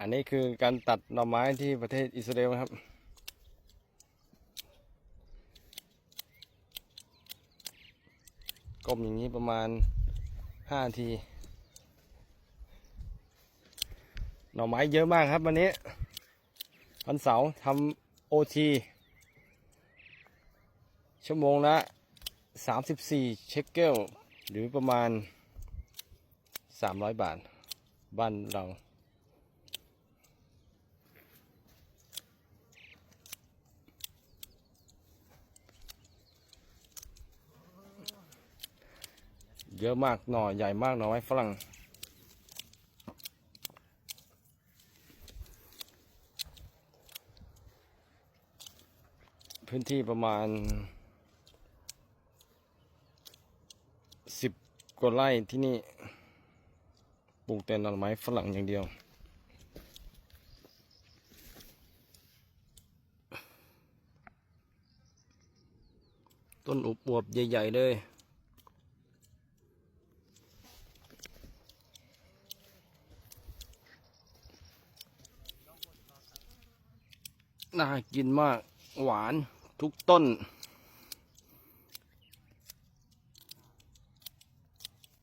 อันนี้คือการตัดหน่อไม้ที่ประเทศอิสราเอลนะครับ ก้มอย่างนี้ประมาณห้าที หน่อไม้เยอะมากครับวันนี้ วันเสาร์ทำโอทีชั่วโมงละ34เช็คเกลหรือประมาณ300บาท บ้านเรา เยอะมากหน่อใหญ่มากหน่อไม้ฝรั่ง พื้นที่ประมาณสิบกว่าไร่ที่นี่ ปลูกแต่หน่อไม้ฝรั่งอย่างเดียวต้นอุบอวบใหญ่ ๆ เลย น่ากินมากหวานทุกต้น